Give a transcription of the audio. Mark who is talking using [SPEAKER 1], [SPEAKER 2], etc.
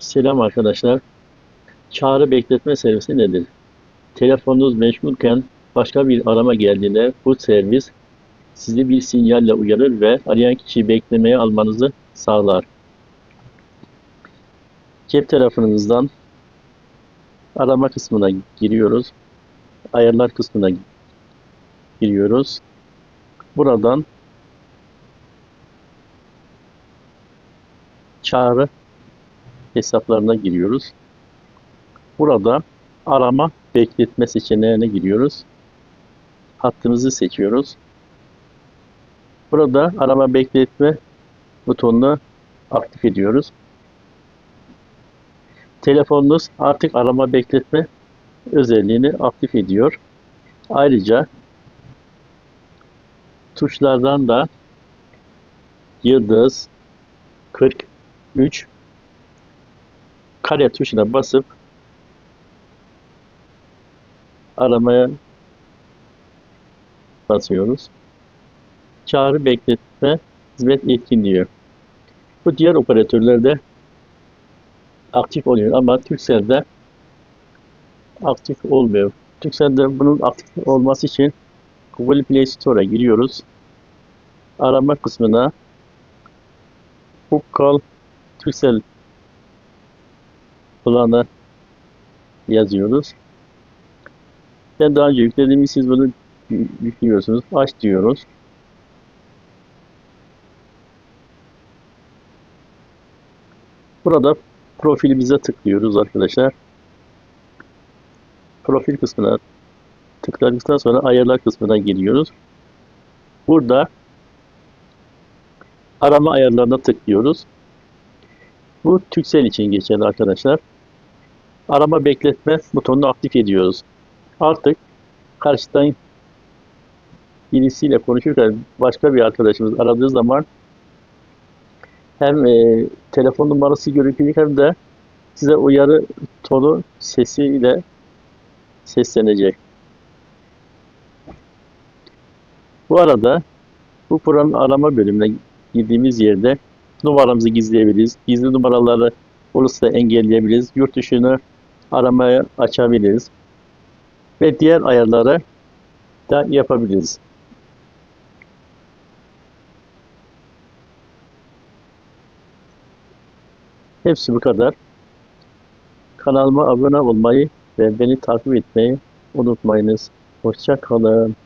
[SPEAKER 1] Selam arkadaşlar. Çağrı bekletme servisi nedir? Telefonunuz meşgulken başka bir arama geldiğinde bu servis sizi bir sinyalle uyarır ve arayan kişiyi beklemeye almanızı sağlar. Cep telefonunuzdan arama kısmına giriyoruz. Ayarlar kısmına giriyoruz. Buradan çağrı hesaplarına giriyoruz. Burada arama bekletme seçeneğine giriyoruz. Hattımızı seçiyoruz. Burada arama bekletme butonunu aktif ediyoruz. Telefonunuz artık arama bekletme özelliğini aktif ediyor. Ayrıca tuşlardan da yıldız 43 kare tuşuna basıp aramaya basıyoruz. Çağrı bekletme hizmet etkin diyor. Bu diğer operatörlerde aktif oluyor ama Turkcell'de aktif olmuyor. Turkcell'de bunun aktif olması için Google Play Store'a giriyoruz. Arama kısmına Book Call Planı yazıyoruz. Ben daha önce yüklediğimi siz bunu yüklüyorsunuz. Aç diyoruz. Burada profilimize tıklıyoruz arkadaşlar. Profil kısmına tıkladıktan sonra ayarlar kısmına giriyoruz. Burada arama ayarlarına tıklıyoruz. Bu Türksel için geçerli arkadaşlar. Arama bekletme butonunu aktif ediyoruz. Artık karşıdan birisiyle konuşurken başka bir arkadaşımız aradığı zaman hem e, telefon numarası görüntülü hem de size uyarı tonu sesiyle seslenecek. Bu arada bu programın arama bölümüne girdiğimiz yerde numaramızı gizleyebiliriz. Gizli numaraları olursa engelleyebiliriz. Yurt dışını aramaya açabiliriz. Ve diğer ayarları da yapabiliriz. Hepsi bu kadar. Kanalıma abone olmayı ve beni takip etmeyi unutmayınız. Hoşça kalın.